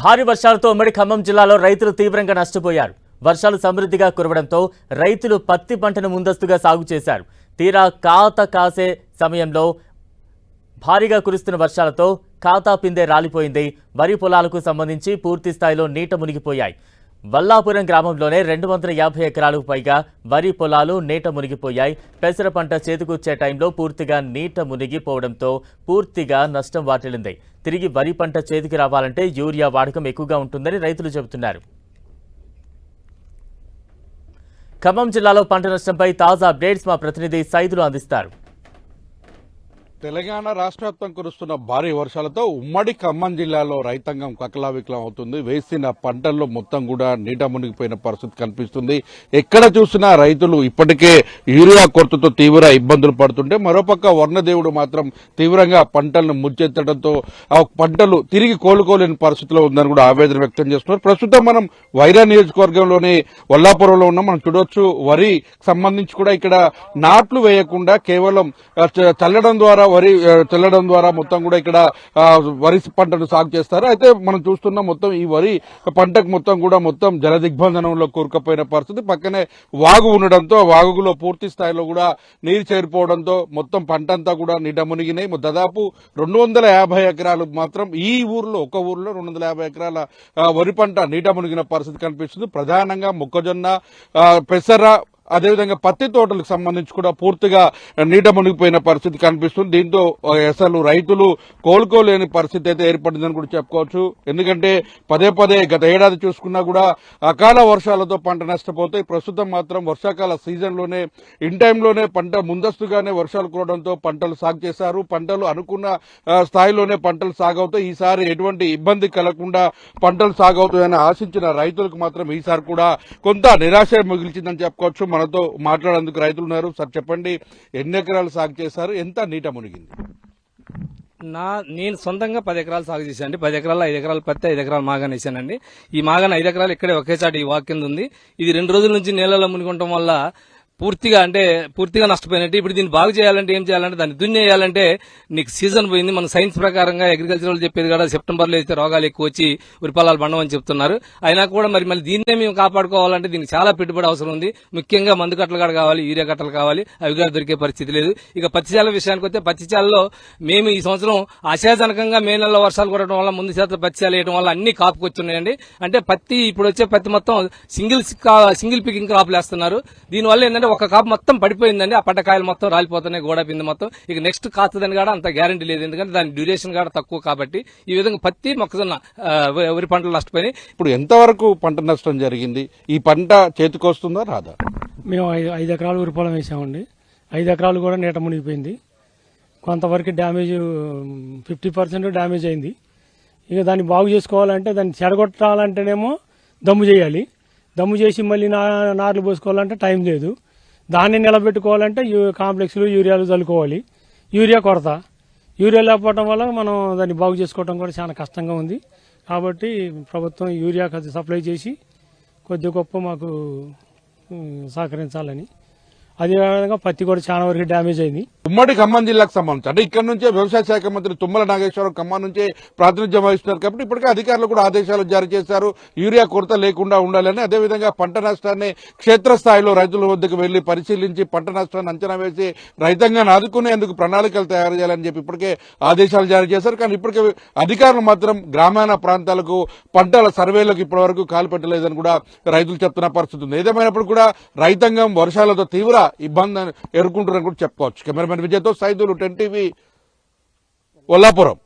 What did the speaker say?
భారీ వర్షాలతో ఉమ్మడి ఖమ్మం జిల్లాలో రైతులు తీవ్రంగా నష్టపోయారు. వర్షాలు సమృద్ధిగా కురవడంతో రైతులు పత్తి పంటను ముందస్తుగా సాగు చేశారు. తీరా కాత కాసే సమయంలో భారీగా కురుస్తున్న వర్షాలతో ఖాతా పిందే రాలిపోయింది. వరి పొలాలకు సంబంధించి పూర్తి స్థాయిలో నీట మునిగిపోయాయి. వల్లాపురం గ్రామంలోనే రెండు వందల యాభై ఎకరాలకు పైగా వరి పొలాలు నీట మునిగిపోయాయి. పెసర పంట చేతికొచ్చే టైంలో పూర్తిగా నీట మునిగిపోవడంతో పూర్తిగా నష్టం వాటిల్లింది. తిరిగి వరి పంట చేతికి రావాలంటే యూరియా వాడకం ఎక్కువగా ఉంటుందని రైతులు చెబుతున్నారు. ఖమ్మం జిల్లాలో పంట నష్టంపై తాజా అప్డేట్స్ మా ప్రతినిధి సైదులు అందిస్తారు. తెలంగాణ రాష్ట్ర వ్యాప్తం కురుస్తున్న భారీ వర్షాలతో ఉమ్మడి ఖమ్మం జిల్లాలో రైతాంగం కకలావికలం అవుతుంది వేసిన పంటల్లో మొత్తం కూడా నీట మునిగిపోయిన పరిస్థితి కనిపిస్తుంది. ఎక్కడ చూసినా రైతులు ఇప్పటికే యూరియా కొరతతో తీవ్ర ఇబ్బందులు పడుతుంటే మరోపక్క వర్ణదేవుడు మాత్రం తీవ్రంగా పంటలను ముచ్చెత్తడంతో ఆ పంటలు తిరిగి కోలుకోలేని పరిస్థితిలో ఉందని కూడా ఆవేదన వ్యక్తం చేస్తున్నారు. ప్రస్తుతం మనం వైరా నియోజకవర్గంలోని వల్లాపురంలో ఉన్నాం. మనం చూడొచ్చు వరి సంబంధించి కూడా ఇక్కడ నాట్లు వేయకుండా కేవలం చల్లడం ద్వారా వరి చల్లడం ద్వారా మొత్తం కూడా ఇక్కడ వరి పంటను సాగు చేస్తారు. అయితే మనం చూస్తున్నాం మొత్తం ఈ వరి పంటకు మొత్తం కూడా మొత్తం జల దిగ్బంధనంలో కూరుకుపోయిన పరిస్థితి. పక్కనే వాగు ఉండడంతో వాగులో పూర్తి స్థాయిలో కూడా నీరు చేరిపోవడంతో మొత్తం పంట అంతా కూడా నీడ మునిగినాయి దాదాపు రెండు వందల యాభై ఎకరాలు మాత్రం ఈ ఊర్లో ఒక ఊర్లో రెండు వందల యాభై ఎకరాల వరి పంట నీట మునిగిన పరిస్థితి కనిపిస్తుంది. ప్రధానంగా మొక్కజొన్న పెసర అదేవిధంగా పత్తి తోటలకు సంబంధించి కూడా పూర్తిగా నీట మునిగిపోయిన పరిస్థితి కనిపిస్తుంది. దీంతో అసలు రైతులు కోలుకోలేని పరిస్థితి అయితే ఏర్పడిందని కూడా చెప్పుకోవచ్చు. ఎందుకంటే పదే పదే గత ఏడాది చూసుకున్నా కూడా అకాల వర్షాలతో పంట నష్టపోతాయి. ప్రస్తుతం మాత్రం వర్షాకాల సీజన్లోనే ఇన్ టైంలోనే పంట ముందస్తుగానే వర్షాలు కురవడంతో పంటలు సాగు చేశారు. పంటలు అనుకున్న స్థాయిలోనే పంటలు సాగవుతాయి. ఈసారి ఎటువంటి ఇబ్బంది కలగకుండా పంటలు సాగవుతాయని ఆశించిన రైతులకు మాత్రం ఈసారి కూడా కొంత నిరాశ మిగిల్చిందని చెప్పుకోవచ్చు. మనతో మాట్లాడేందుకు రైతులు ఉన్నారు. సార్ చెప్పండి ఎన్ని ఎకరాలు సాగు చేశారు? ఎంత నీట మునిగింది? నా నేను సొంతంగా పది ఎకరాలు సాగు చేశానండి పది ఎకరాలు ఐదు ఎకరాలు పత్తి ఐదు ఎకరాలు మాగాన వేసానండి. ఈ మాగాన ఐదు ఎకరాలు ఇక్కడే ఒకేసారి ఈ వాక్ కింద ఉంది. ఇది రెండు రోజుల నుంచి నీళ్ళలో మునిగొనటం వల్ల పూర్తిగా అంటే పూర్తిగా నష్టపోయినట్టు ఇప్పుడు దీన్ని బాగు చేయాలంటే ఏం చేయాలంటే దాన్ని దున్నేయాలంటే నీకు సీజన్ పోయింది. మన సైన్స్ ప్రకారంగా అగ్రికల్చర్ వాళ్ళు చెప్పేది కూడా సెప్టెంబర్లో అయితే రోగాలు ఎక్కువ వచ్చి ఉరిపాలాలు బండమని చెప్తున్నారు. అయినా కూడా మరి మళ్ళీ దీన్నే మేము కాపాడుకోవాలంటే దీనికి చాలా పెట్టుబడి అవసరం ఉంది. ముఖ్యంగా మందు కట్టలు కూడా కావాలి యూరియా కట్టలు కావాలి అవి కూడా దొరికే పరిస్థితి లేదు. ఇక పచ్చిచాల విషయానికి వస్తే పచ్చిచాలలో మేము ఈ సంవత్సరం ఆశాజనకంగా మే నెలలో వర్షాలు కొట్టడం వల్ల ముందు శాతం పచ్చిచాలు వేయడం వల్ల అన్ని కాపుకొచ్చున్నాయండి. అంటే పత్తి ఇప్పుడు వచ్చే పత్తి మొత్తం సింగిల్ సింగిల్ పికింగ్ క్రాప్ వేస్తున్నారు దీనివల్ల ఏంటంటే ఒక కాపు మొత్తం పడిపోయిందండి. ఆ పడ్డకాయలు మొత్తం రాలిపోతున్నాయి గోడ పిండి మొత్తం. ఇక నెక్స్ట్ కాస్తుందని కూడా అంత గ్యారంటీ లేదు. ఎందుకంటే దాని డ్యూరేషన్ కూడా తక్కువ కాబట్టి ఈ విధంగా పత్తి మొక్కజొన్న వరి పంటలు నష్టపోయినాయి. ఇప్పుడు ఎంతవరకు పంట నష్టం జరిగింది? ఈ పంట చేతికొస్తుందా రాదా? మేము ఐదు ఐదు ఎకరాలు ఉరిపొలం వేసామండి. ఐదు ఎకరాలు కూడా నీట మునిగిపోయింది. కొంతవరకు డ్యామేజ్ ఫిఫ్టీ పర్సెంట్ డ్యామేజ్ అయింది. ఇక దాన్ని బాగు చేసుకోవాలంటే దాన్ని చెడగొట్టాలంటేనేమో దమ్ము చేయాలి. దమ్ము చేసి మళ్ళీ నా నార్లు పోసుకోవాలంటే టైం లేదు. దాన్ని నిలబెట్టుకోవాలంటే యూ- కాంప్లెక్స్లు యూరియాలు చల్లుకోవాలి. యూరియా కొరత. యూరియా లేకపోవడం వల్ల మనం దాన్ని బాగు చేసుకోవడం కూడా చాలా కష్టంగా ఉంది. కాబట్టి ప్రభుత్వం యూరియా సప్లై చేసి కొద్ది గొప్ప మాకు సహకరించాలని అదేవిధంగా పత్తి కూడా చాలా వరకు డ్యామేజ్ అయింది. ఉమ్మడి ఖమ్మం జిల్లాకు సంబంధించి అంటే ఇక్కడ నుంచే వ్యవసాయ శాఖ మంత్రి తుమ్మల నాగేశ్వరరావు ఖమ్మం నుంచే ప్రాతినిధ్యం వహిస్తున్నారు కాబట్టి ఇప్పటికే అధికారులు కూడా ఆదేశాలు జారీ చేశారు. యూరియా కొరత లేకుండా ఉండాలని అదేవిధంగా పంట నష్టాన్ని క్షేత్రస్థాయిలో రైతుల వద్దకు వెళ్ళి పరిశీలించి పంట నష్టాన్ని అంచనా వేసి రైతాంగాన్ని ఆదుకునేందుకు ప్రణాళికలు తయారు చేయాలని చెప్పి ఇప్పటికే ఆదేశాలు జారీ చేశారు. కానీ ఇప్పటికే అధికారులు మాత్రం గ్రామీణ ప్రాంతాలకు పంటల సర్వేలకు ఇప్పటివరకు కాలు పెట్టలేదని కూడా రైతులు చెప్తున్న పరిస్థితి ఉంది. ఏదేమైనప్పుడు కూడా రైతాంగం వర్షాలతో తీవ్ర ఇబ్బంది ఎదుర్కొంటున్నారని కూడా చెప్పుకోవచ్చు. కెమెరామెన్ విజయ్తో సైదులు టెన్ టీవీ కొల్లాపురం.